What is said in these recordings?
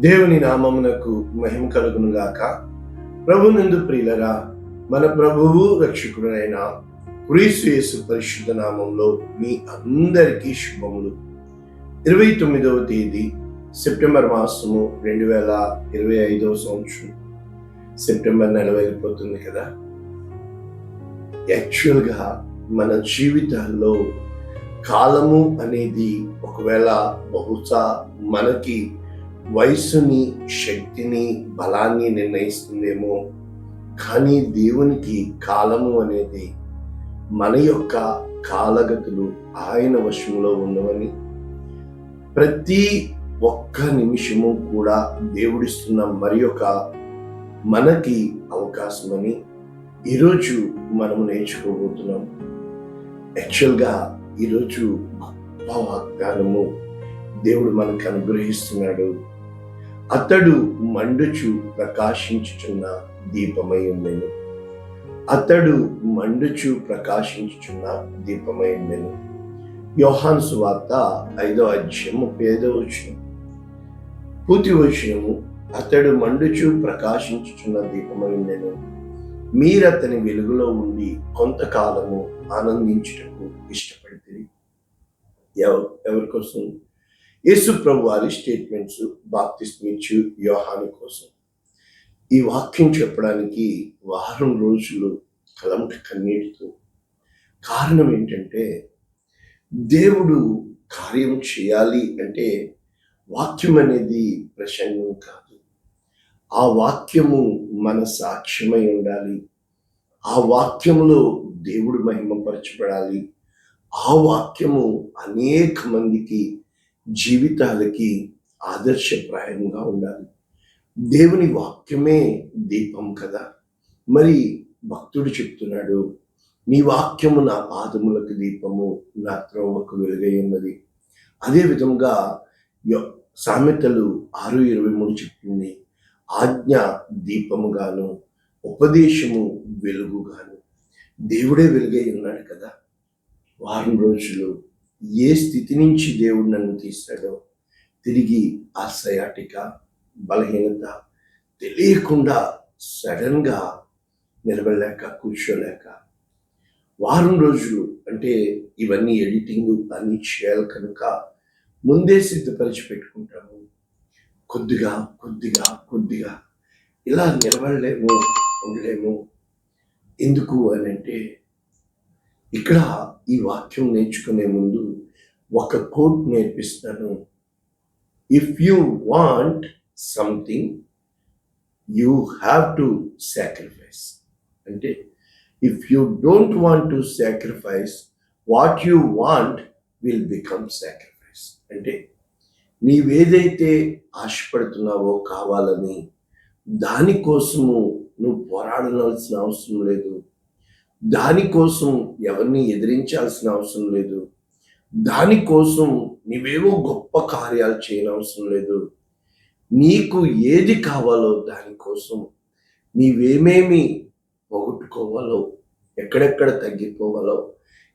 దేవుని నామమునకు మహిమ కలుగునుగాక. ప్రభు నందు ప్రియులరా మన ప్రభువు రక్షకుడైన క్రీస్తు యేసు పరిశుద్ధ నామంలో మీ అందరికీ శుభములు. ఇరవై తొమ్మిదవ తేదీ సెప్టెంబర్ మాసము రెండు వేల ఇరవై ఐదవ సంవత్సరం. సెప్టెంబర్ నెల వెళ్ళిపోతుంది కదా. యాక్చువల్గా మన జీవితాల్లో కాలము అనేది ఒకవేళ బహుశా మనకి వయసుని శక్తిని బలాన్ని నిర్ణయిస్తుందేమో. కానీ దేవునికి కాలము అనేది మన యొక్క కాలగతులు ఆయన వశంలో ఉన్నవని. ప్రతి ఒక్క నిమిషము కూడా దేవుడిస్తున్న మరి ఒక మనకి అవకాశమని ఈరోజు మనము నేర్చుకోబోతున్నాం. యాక్చువల్గా ఈరోజు గొప్ప వాగ్దానము దేవుడు మనకు అనుగ్రహిస్తున్నాడు. అతడు మండుచు ప్రకాశించుచున్న దీపమై ఉండెను. అతడు మండుచు ప్రకాశించుచున్న దీపమై ఉండెను. యోహాన్ సువార్త ఐదో అధ్యాయం ముప్పై ఐదో వచ్చిన పూర్తి వచ్చినము అతడు మండుచు ప్రకాశించుచున్న దీపమై ఉండెను. మీరతని వెలుగులో ఉండి కొంతకాలము ఆనందించుటకు ఇష్టపడితే ఎవరి కోసం యేసు ప్రభు వారి స్టేట్మెంట్స్ బాప్తిస్మిచ్చు వ్యూహాని కోసం. ఈ వాక్యం చెప్పడానికి వారం రోజులు కలంట కన్నీటితో. కారణం ఏంటంటే దేవుడు కార్యం చేయాలి అంటే వాక్యం అనేది ప్రసంగం కాదు. ఆ వాక్యము మన సాక్ష్యమై ఉండాలి. ఆ వాక్యములో దేవుడు మహిమపరచబడాలి. ఆ వాక్యము అనేక మందికి జీవితాలకి ఆదర్శప్రాయంగా ఉండాలి. దేవుని వాక్యమే దీపం కదా? మరి భక్తుడు చెప్తున్నాడు నీ వాక్యము నా పాదములకు దీపము నా త్రోవకు వెలుగై ఉన్నది. అదే విధంగా సామెతలు ఆరు ఇరవై మూడు చెప్తుంది ఆజ్ఞ దీపముగాను ఉపదేశము వెలుగుగాను. దేవుడే వెలుగై ఉన్నాడు కదా? వారం రోజులు ఏ స్థితి నుంచి దేవుడు నన్ను తీస్తాడో తిరిగి ఆ సయాటిక బలహీనత తెలియకుండా సడన్గా నిలబడలేక కూర్చోలేక వారం రోజులు అంటే ఇవన్నీ ఎడిటింగ్ అన్ని చేయాలి కనుక ముందే సిద్ధపరిచి పెట్టుకుంటాము. కొద్దిగా కొద్దిగా కొద్దిగా ఇలా నిలబడలేము ఉండలేము. ఎందుకు అని అంటే ఇక్కడ ఈ వాక్యం నేర్చుకునే ముందు ఒక కోట్ నేర్పిస్తాను. If you want something you have to sacrifice అంటే if you don't want to sacrifice what you want will become sacrifice అంటే నీవేదైతే ఆశపడుతున్నావో కావాలని దానికోసము నువ్వు పోరాడాల్సిన అవసరం లేదు. దానికోసం ఎవరిని ఎదిరించాల్సిన అవసరం లేదు. దానికోసం నీవేవో గొప్ప కార్యాలు చేయనవసరం లేదు. నీకు ఏది కావాలో దానికోసం నీవేమేమి పోగొట్టుకోవాలో ఎక్కడెక్కడ తగ్గిపోవాలో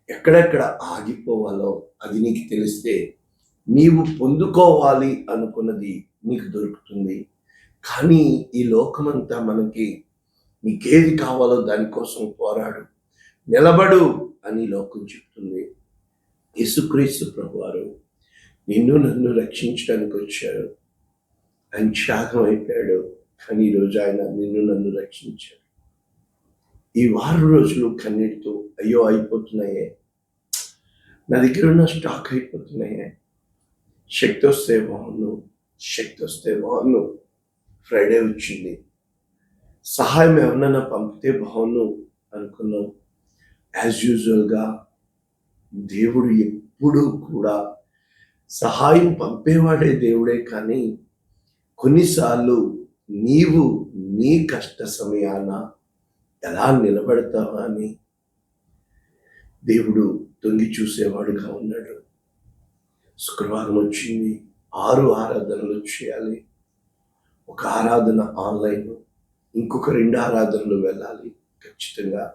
ఎక్కడెక్కడ ఆగిపోవాలో అది నీకు తెలిస్తే నీవు పొందుకోవాలి అనుకున్నది నీకు దొరుకుతుంది. కానీ ఈ లోకమంతా మనకి నీకేది కావాలో దానికోసం పోరాడు. నిలబడు అని లోకం చెప్తుంది. యేసుక్రీస్తు ప్రభువారు నిన్ను నన్ను రక్షించడానికి వచ్చాడు ఆయన త్యాగం అయిపోయాడు. కానీ ఈరోజు ఆయన నిన్ను నన్ను రక్షించాడు. ఈ వారం రోజులు కన్నీటితో అయ్యో అయిపోతున్నాయే. నా దగ్గర ఉన్న స్టాక్ అయిపోతున్నాయే. శక్తి వస్తే బాగుండు. శక్తి వస్తే బాగుండు. ఫ్రైడే వచ్చింది. సహాయం ఎవరినైనా పంపితే బాగుండు అనుకున్నాం. యాజ్ యూజువల్గా దేవుడు ఎప్పుడూ కూడా సహాయం పంపేవాడే దేవుడే కానీ కొన్నిసార్లు నీవు నీ కష్ట సమయాన ఎలా నిలబడతావా అని దేవుడు తొంగి చూసేవాడుగా ఉన్నాడు. శుక్రవారం వచ్చింది ఆరు ఆరాధనలు చేయాలి. ఒక ఆరాధన ఆన్లైన్ ఇంకొక రెండు ఆరాధనలు వెళ్ళాలి. ఖచ్చితంగా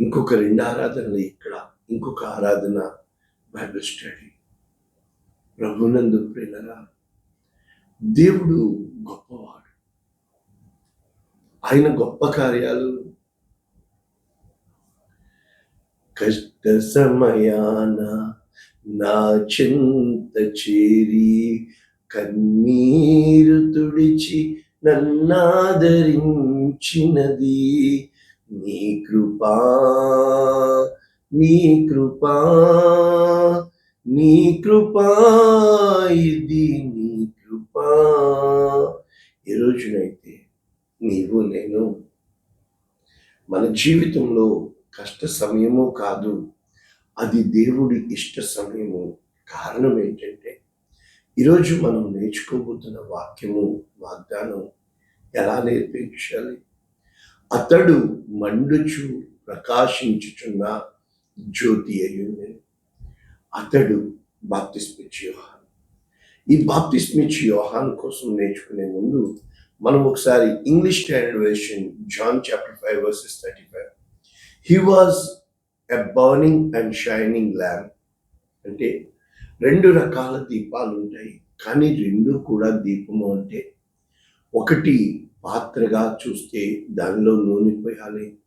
ఇంకొక రెండు ఆరాధనలు ఇక్కడ ఇంకొక ఆరాధన బైబిల్ స్టడీ ప్రభునందు ప్రియులరా దేవుడు గొప్పవాడు. ఆయన గొప్ప కార్యాలు. కష్ట సమయాన నా చింత చేరి కన్నీరు తుడిచి నన్నాదరించినది నీ కృపా నీ కృపా నీ కృపా ఇది నీ కృపా. ఈ రోజునైతే నీవు నేను మన జీవితంలో కష్ట సమయము కాదు అది దేవుడి ఇష్ట సమయము. కారణం ఏంటంటే ఈరోజు మనం నేర్చుకోబోతున్న వాక్యము వాగ్దానం ఎలా నేర్పించాలి? అతడు మండుచు ప్రకాశించుచున్న జ్యోతి అయ్యుంది అతడు బాప్తిస్మిచ్ యోహాన్. ఈ బాప్తిస్మిచ్ యోహాన్ కోసం నేర్చుకునే ముందు మనం ఒకసారి English standard version John chapter five verses thirty five. He was a burning and shining lamp అంటే రెండు రకాల దీపాలు ఉంటాయి కానీ రెండు కూడా దీపము అంటే ఒకటి పాత్రగా చూస్తే దానిలో నూనె పోయాలి.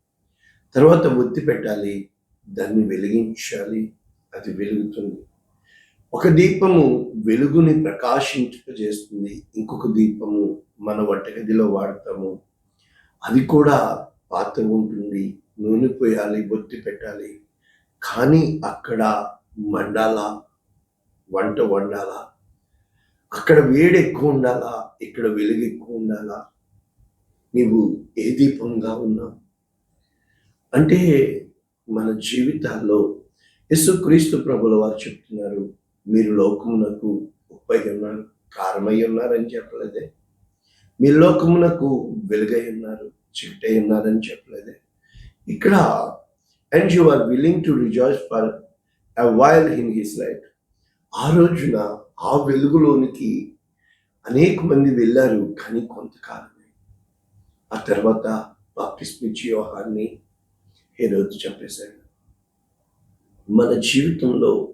తర్వాత ఒత్తి పెట్టాలి. దాన్ని వెలిగించాలి. అది వెలుగుతుంది. ఒక దీపము వెలుగుని ప్రకాశింపజేస్తుంది. ఇంకొక దీపము మన వంటగదిలో వాడతాము. అది కూడా పాత్ర ఉంటుంది. నూనె పోయాలి బొత్తి పెట్టాలి. కానీ అక్కడ మండాలా వంట వండాలా. అక్కడ వేడి ఎక్కువ ఉండాలా? ఇక్కడ వెలుగు ఎక్కువ ఉండాలా? నీవు ఏ దీపంగా ఉన్నావు అంటే మన జీవితాల్లో యేసుక్రీస్తు ప్రభుల వారు చెప్తున్నారు మీరు లోకమునకు ఉప్పై ఉన్నారు కారమై ఉన్నారని చెప్పలేదే. మీ లోకమునకు వెలుగై ఉన్నారు చిట్టై ఉన్నారని చెప్పలేదే. ఇక్కడ and you are willing to rejoice for a while in his life. ఆ రోజున ఆ వెలుగులోనికి అనేక మంది వెళ్ళారు కానీ కొంతకాలం ఆ తర్వాత బాప్తిస్మిచ్చి యోహాన్ని హేరోజు చంపేశాడు. మన జీవితంలో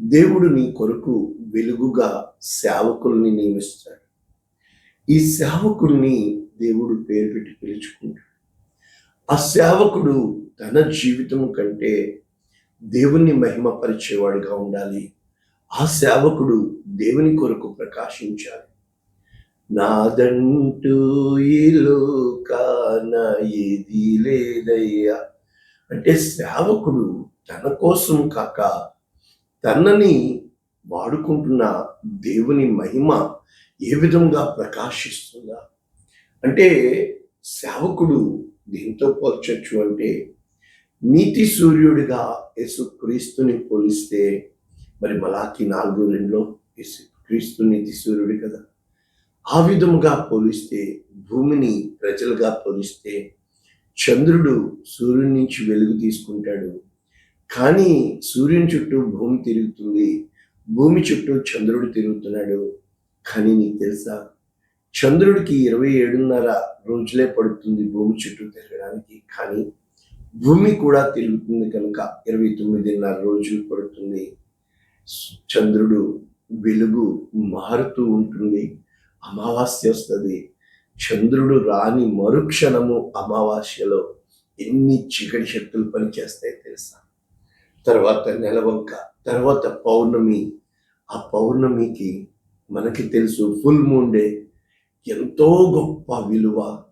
దేవుడు నీ కొరకు వెలుగుగా సేవకుల్ని నియమిస్తాడు. ఈ సేవకుల్ని దేవుడు పేరు పెట్టి పిలుచుకుంటాడు. ఆ సేవకుడు తన జీవితం కంటే దేవుణ్ణి మహిమపరిచేవాడుగా ఉండాలి. ఆ సేవకుడు దేవుని కొరకు ప్రకాశించాలి. నాదంటూ ఈ కాన ఇది లేదయ్యా. అంటే శ్రావకుడు తన కోసం కాక తనని వాడుకుంటున్న దేవుని మహిమ ఏ విధంగా ప్రకాశిస్తుందా? అంటే సేవకుడు దీంతో పోల్చొచ్చు అంటే నీతి సూర్యుడిగా యేసు క్రీస్తుని పోలిస్తే మరి మలాకి నాలుగు రెండులో యేసు క్రీస్తు నీతి సూర్యుడు కదా. ఆ విధముగా పోలిస్తే భూమిని ప్రజలుగా పోలిస్తే చంద్రుడు సూర్యుని నుంచి వెలుగు తీసుకుంటాడు. కానీ సూర్యుని చుట్టూ భూమి తిరుగుతుంది. భూమి చుట్టూ చంద్రుడు తిరుగుతున్నాడు. కానీ నీకు తెలుసా? చంద్రుడికి ఇరవై ఏడున్నర రోజులే పడుతుంది భూమి చుట్టూ తిరగడానికి. కానీ భూమి కూడా తిరుగుతుంది కనుక ఇరవై తొమ్మిదిన్నర రోజులు పడుతుంది. చంద్రుడు వెలుగు మారుతూ ఉంటుంది. అమావాస్య వస్తుంది చంద్రుడు రాని మరుక్షణము అమావాస్యలో ఎన్ని చీకటి శక్తులు పనిచేస్తాయి తెలుసా? తర్వాత నెలవంక తర్వాత పౌర్ణమి. ఆ పౌర్ణమికి మనకి తెలుసు ఫుల్ మూన్ డే ఎంతో గొప్ప విలువ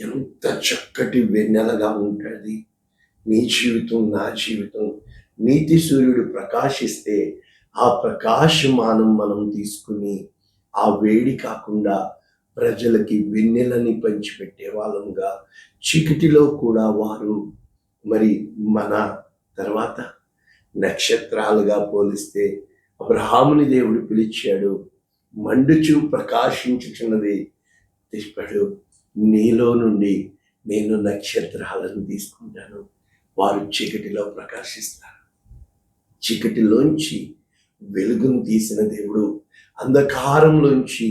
ఎంత చక్కటి వెన్నెలగా ఉంటుంది. నీ జీవితం నా జీవితం. నీతి సూర్యుడు ప్రకాశిస్తే ఆ ప్రకాశమానం మనం తీసుకుని ఆ వేడి కాకుండా ప్రజలకి వెన్నెలని పంచిపెట్టే వాళ్ళంగా చీకటిలో కూడా వారు మరి మన తర్వాత నక్షత్రాలుగా పోలిస్తే అబ్రహాముని దేవుడు పిలిచాడు మండుచు ప్రకాశించుచున్నది చెప్పాడు నీలో నుండి నేను నక్షత్రాలను తీసుకుంటాను. వారు చీకటిలో ప్రకాశిస్తారు. చీకటిలోంచి వెలుగును తీసిన దేవుడు అంధకారంలోంచి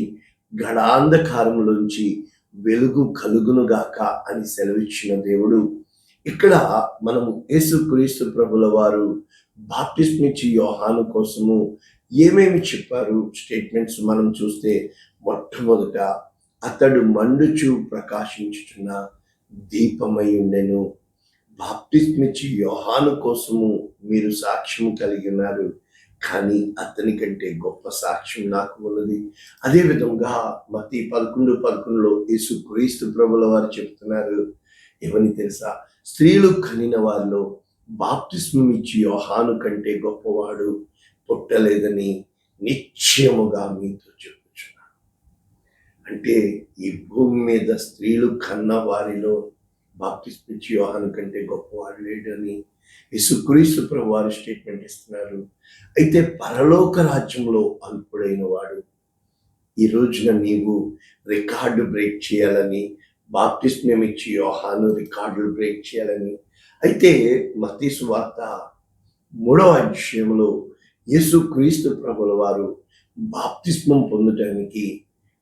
గడాంధకారంలోంచి వెలుగు కలుగునుగాక అని సెలవిచ్చిన దేవుడు. ఇక్కడ మనము యేసు క్రీస్తు ప్రభుల వారు బాప్టిస్మిచ్చి యోహాను కోసము ఏమేమి చెప్పారు? స్టేట్మెంట్స్ మనం చూస్తే మొట్టమొదట అతడు మండుచు ప్రకాశించుచున్న దీపమై ఉండెను. బాప్టిస్మిచ్చి యోహాను కోసము మీరు సాక్ష్యం కలిగి ఉన్నారు కానీ అతని కంటే గొప్ప సాక్ష్యం నాకు ఉన్నది. అదే విధంగా మతి పదకొండు పదకొండులో యేసు క్రీస్తు ప్రభుల వారు చెప్తున్నారు. ఏమని తెలుసా? స్త్రీలు కనిన వారిలో బాప్తిస్మం ఇచ్చి యోహాను కంటే గొప్పవాడు పుట్టలేదని నిశ్చయముగా మీతో చెప్పుచున్నాను. అంటే ఈ భూమి మీద స్త్రీలు కన్న వారిలో బాప్తిస్మ ఇచ్చి యోహాను కంటే గొప్పవాడు లేడని యేసుక్రీస్తు ప్రభు వారు స్టేట్మెంట్ ఇస్తున్నారు. అయితే పరలోక రాజ్యంలో అల్పుడైన వాడు ఈ రోజున నీవు రికార్డు బ్రేక్ చేయాలని బాప్టిస్మం ఇచ్చి యోహాను రికార్డులు బ్రేక్ చేయాలని అయితే మతీసు వార్త మూడవ అధ్యాయంలో యేసు క్రీస్తు ప్రభుల వారు బాప్తిస్మం పొందటానికి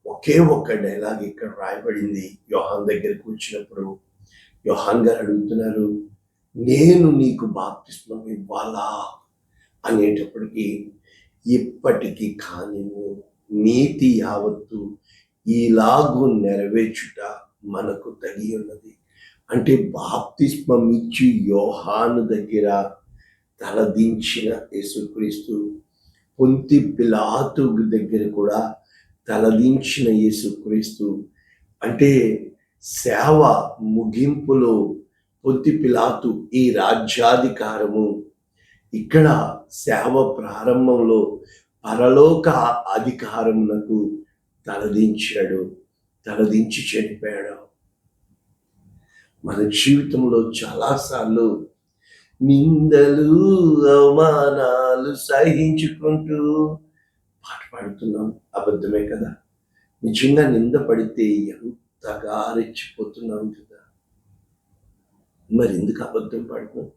ఒకే ఒక్క డైలాగ్ ఇక్కడ రాయబడింది. యోహాన్ దగ్గరికి వచ్చినప్పుడు యోహాన్ గారు అడుగుతున్నారు నేను నీకు బాప్తిస్మం ఇవ్వాలా? అనేటప్పటికీ ఇప్పటికీ కానిము నీతి యావత్తు ఈలాగు నెరవేర్చుట మనకు తగి ఉన్నది. అంటే బాప్తిస్మం ఇచ్చి యోహాను దగ్గర తలదించిన యేసుక్రీస్తు పొంతి పిలాతు దగ్గర కూడా తలదించిన యేసుక్రీస్తు అంటే సేవ ముగింపులో పొంతి పిలాతు ఈ రాజ్యాధికారము. ఇక్కడ సేవ ప్రారంభంలో పరలోక అధికారమునకు తలదించాడు తలదించి చనిపోయాడు మన జీవితంలో చాలాసార్లు నిందలు అవమానాలు సహించుకుంటూ పాట పాడుతున్నాం. అబద్ధమే కదా? నిజంగా నింద పడితే తగారిచ్చిపోతున్నాం కదా. మరి ఎందుకు అబద్ధం పాడుతున్నాం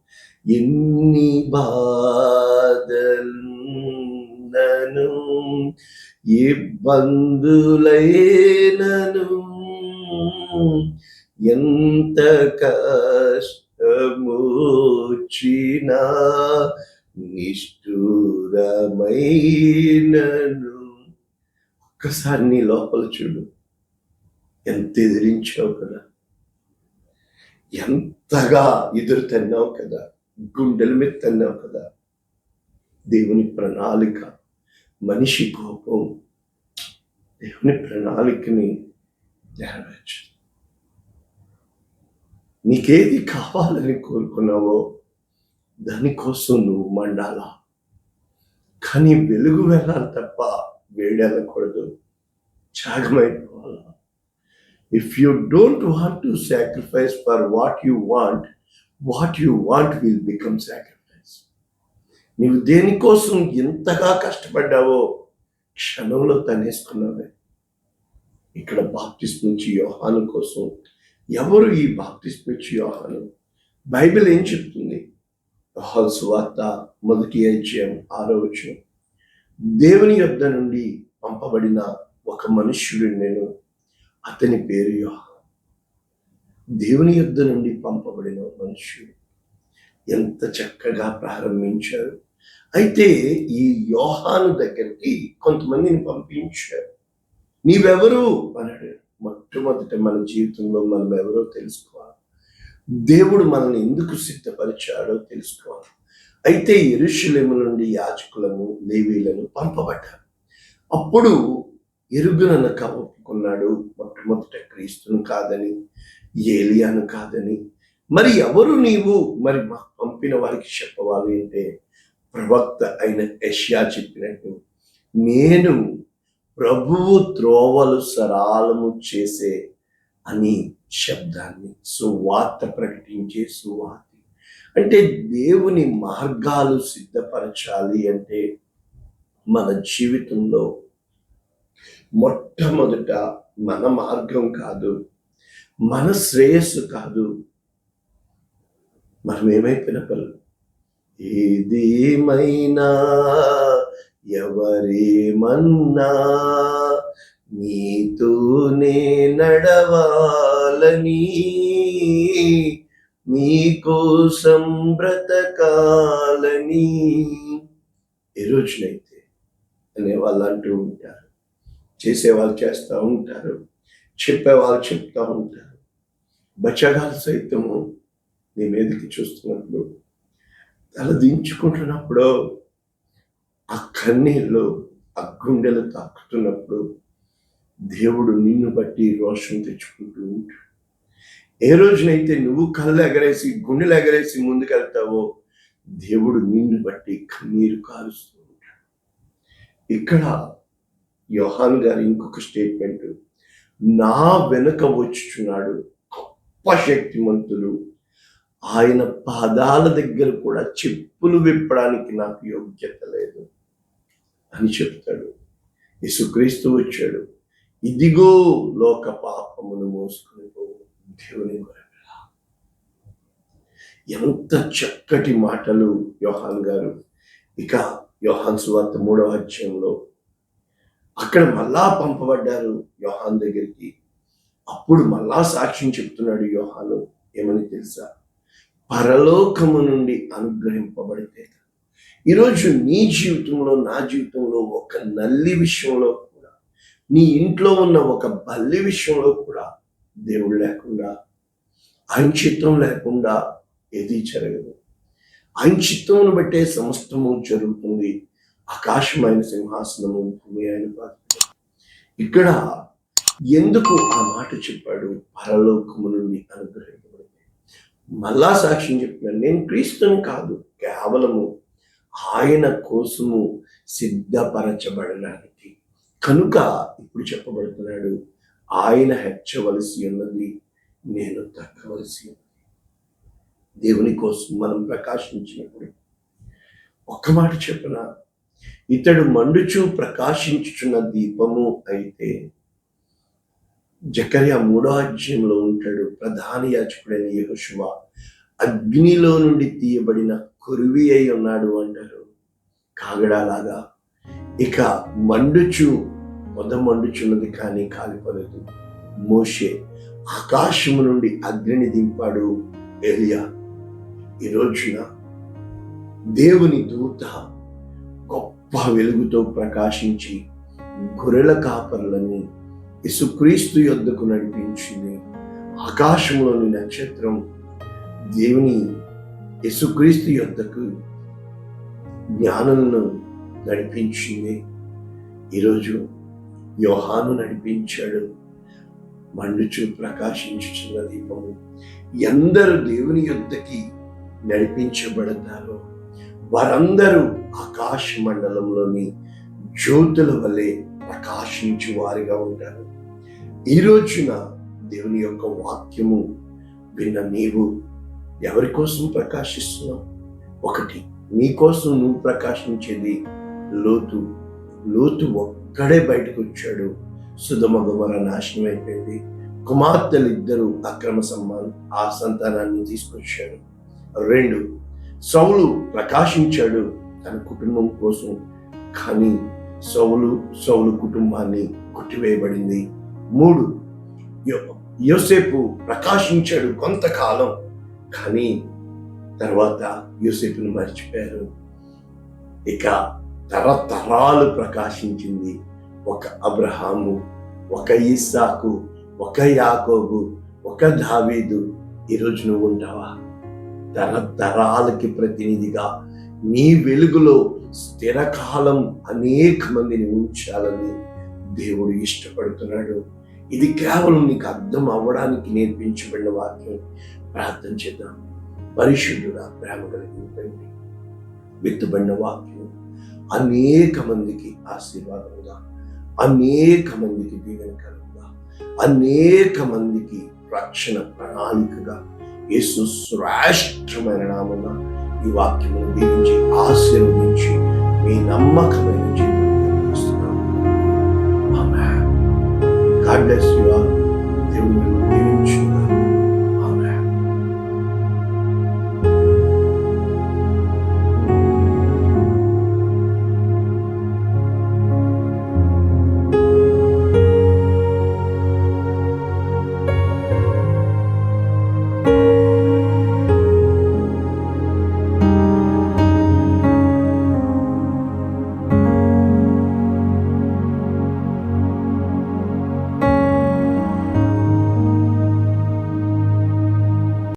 ఎన్ని బాధలను ఇబ్బందులైనను ఎంత కష్టమోచినా నిష్ఠూరమైనను. ఒక్కసారి నీ లోపల చూడు. ఎంత ఎదిరించావు కదా. ఎంతగా ఎదురు తన్నావు కదా. గుండెల మీద తన్నావు కదా. దేవుని ప్రణాళిక మనిషి కోపం దేవుని ప్రణాళికని నెరవేర్చు. నీకేది కావాలని కోరుకున్నావో దానికోసం నువ్వు మండాలా. కానీ వెలుగు వెళ్ళాలి తప్ప వేడెళ్ళకూడదు. త్యాగమైపోవాలా. If you don't want to sacrifice for what you want what you want will become sacrifice నీవు దేనికోసం ఎంతగా కష్టపడ్డావో క్షణంలో తనేసుకున్నావే. ఇక్కడ బాప్టిస్ట్ నుంచి యోహాను కోసం ఎవరు ఈ బాప్టిస్ట్ నుంచి యోహాను? బైబిల్ ఏం చెప్తుంది? యోహాను సువార్త మొదటి అధ్యాయం ఆరో దేవుని యొద్ద నుండి పంపబడిన ఒక మనుష్యుడు నేను అతని పేరు యోహ దేవుని యుద్ధ నుండి పంపబడిన మనుషులు ఎంత చక్కగా ప్రారంభించారు అయితే ఈ యోహాను దగ్గరికి కొంతమందిని పంపించారు నీవెవరు? అన్నాడు మొట్టమొదట మన జీవితంలో మనం ఎవరో తెలుసుకోవాలి. దేవుడు మనల్ని ఎందుకు సిద్ధపరిచాడో తెలుసుకోవాలి. అయితే ఇరుషులేము నుండి యాచకులను లేవీలను పంపబడ్డారు అప్పుడు ఎరుగుననక ఒప్పుకున్నాడు మొట్టమొదట క్రీస్తును కాదని ఏలియాను కాదని. మరి ఎవరు నీవు? మరి మాకు పంపిన వారికి చెప్పవాలి అంటే ప్రవక్త అయిన యష్యా చెప్పినట్టు నేను ప్రభువు త్రోవలు సరాలము చేసే అని శబ్దాన్ని సువార్త ప్రకటించే సువార్త. అంటే దేవుని మార్గాలు సిద్ధపరచాలి అంటే మన జీవితంలో మొట్టమొదట మన మార్గం కాదు మన శ్రేయస్సు కాదు. మనం ఏమైపోయిన పిల్లలు ఏదేమైనా ఎవరేమన్నా నీతోనే నడవాలని నీకోసం బ్రతకాలని. ఏ రోజునైతే అనే వాళ్ళు అంటూ ఉంటారు. చేసేవాళ్ళు చేస్తూ ఉంటారు చెప్పేవాళ్ళు చెప్తూ ఉంటారు. బచ్చగాలు సైతము నీ మీదకి చూస్తున్నప్పుడు తల దించుకుంటున్నప్పుడు ఆ కన్నీళ్ళు ఆ గుండెలు తాకుతున్నప్పుడు దేవుడు నిన్ను బట్టి రోషం తెచ్చుకుంటూ ఉంటాడు. ఏ రోజునైతే నువ్వు కళ్ళు ఎగరేసి గుండెలు ఎగరేసి ముందుకెళ్తావో దేవుడు నిన్ను బట్టి కన్నీరు కారుస్తూ ఉంటాడు. ఇక్కడ యోహాన్ గారి ఇంకొక స్టేట్మెంట్ నా వెనుక వచ్చుచున్నాడు గొప్ప శక్తిమంతుడు ఆయన పాదాల దగ్గర కూడా చెప్పులు విప్పడానికి నాకు యోగ్యత లేదు అని చెప్తాడు. యేసుక్రీస్తు వచ్చాడు. ఇదిగో లోక పాపమును మోసుకుని దేవుని ఎంత చక్కటి మాటలు యోహాన్ గారు. ఇక యోహాన్ సువార్త మూడవ అధ్యాయంలో అక్కడ మళ్ళా పంపబడ్డారు యోహాన్ దగ్గరికి. అప్పుడు మళ్ళా సాక్ష్యం చెప్తున్నాడు యోహాను ఏమని తెలుసా? పరలోకము నుండి అనుగ్రహింపబడితే. ఈరోజు నీ జీవితంలో నా జీవితంలో ఒక నల్లి విషయంలో కూడా నీ ఇంట్లో ఉన్న ఒక బల్లి విషయంలో కూడా దేవుడు లేకుండా ఆయన లేకుండా ఏది జరగదు. ఆయన బట్టే సమస్తము జరుగుతుంది. ఆకాశమైన సింహాసనము భూమి ఆయన ఇక్కడ ఎందుకు ఆ మాట చెప్పాడు? పరలోకము నుండి అనుగ్రహించబడింది మళ్ళా సాక్ష్యం చెప్తున్నాను నేను క్రీస్తుని కాదు కేవలము ఆయన కోసము సిద్ధపరచబడడానికి. కనుక ఇప్పుడు చెప్పబడుతున్నాడు ఆయన హెచ్చవలసి ఉన్నది నేను తగ్గవలసి ఉన్నది. దేవుని కోసం మనం ప్రకాశించినప్పుడు ఒక్క మాట చెప్పిన? ఇతడు మండుచు ప్రకాశించుచున్న దీపము అయితే జకర్య మూడో అధ్యయంలో ఉంటాడు. ప్రధాన యాజకుడైన యెహోషువ అగ్నిలో నుండి తీయబడిన కురువి అయి ఉన్నాడు అంటారు. కాగడాలాగా ఇక మండుచు పొద మండుచున్నది కానీ కాలిపోలేదు. మోషే ఆకాశము నుండి అగ్నిని దింపాడు ఎలియా ఈ రోజున దేవుని దూత గొప్ప వెలుగుతో ప్రకాశించి గొర్రెల కాపర్లని యేసుక్రీస్తు యొద్దకు నడిపించింది. ఆకాశంలోని నక్షత్రం దేవుని యేసుక్రీస్తు యొద్దకు జ్ఞానంను నడిపించింది. ఈరోజు యోహాను నడిపించాడు. మండుచు ప్రకాశించుచున్న దీపము ఎందరు దేవుని యొద్దకి నడిపించబడతారో వారందరూ ఆకాశ మండలంలోని జ్యోతుల వలె ప్రకాశించు వారిగా ఉంటారు. ఈ రోజున దేవుని యొక్క వాక్యము విన్న నీవు ఎవరి కోసం ప్రకాశిస్తున్నావు? ఒకటి నీకోసం నువ్వు ప్రకాశించేది లోతు. లోతు ఒక్కడే బయటకు వచ్చాడు. సుధమగమర నాశనం అయిపోయింది కుమార్తెలు ఇద్దరు అక్రమ సమ్మాన్ ఆ సంతానాన్ని తీసుకొచ్చాడు రెండు సౌలు ప్రకాశించాడు తన కుటుంబం కోసం. కానీ సౌలు సౌలు కుటుంబాన్ని కొట్టివేయబడింది. మూడు యోసేపు ప్రకాశించాడు కొంతకాలం. కానీ తర్వాత యోసేపును మర్చిపోయారు. ఇక తరతరాలు ప్రకాశించింది ఒక అబ్రహాము ఒక ఇస్సాకు ఒక యాకోబు ఒక దావీదు. ఈరోజు నువ్వు ఉంటావా? తరతరాలకి ప్రతినిధిగా నీ వెలుగులో స్థిరకాలం అనేక మందిని ఉంచాలని దేవుడు ఇష్టపడుతున్నాడు. ఇది కేవలం నీకు అర్థం అవ్వడానికి నేర్పించబడిన వాక్యం. ప్రార్థన చేద్దాం. పరిశుద్ధుడా ప్రేమ కలిగిన తండ్రి విత్తబడిన వాక్యం. అనేక మందికి ఆశీర్వాదముగా అనేక మందికి దీవెనకరంగా అనేక మందికి రక్షణ ప్రణాళికగా యేసు శ్రేష్టమైన నామన ఈ వాక్యమును దీవించి ఆశీర్వదించి మీ నమ్మకమైన జీవితం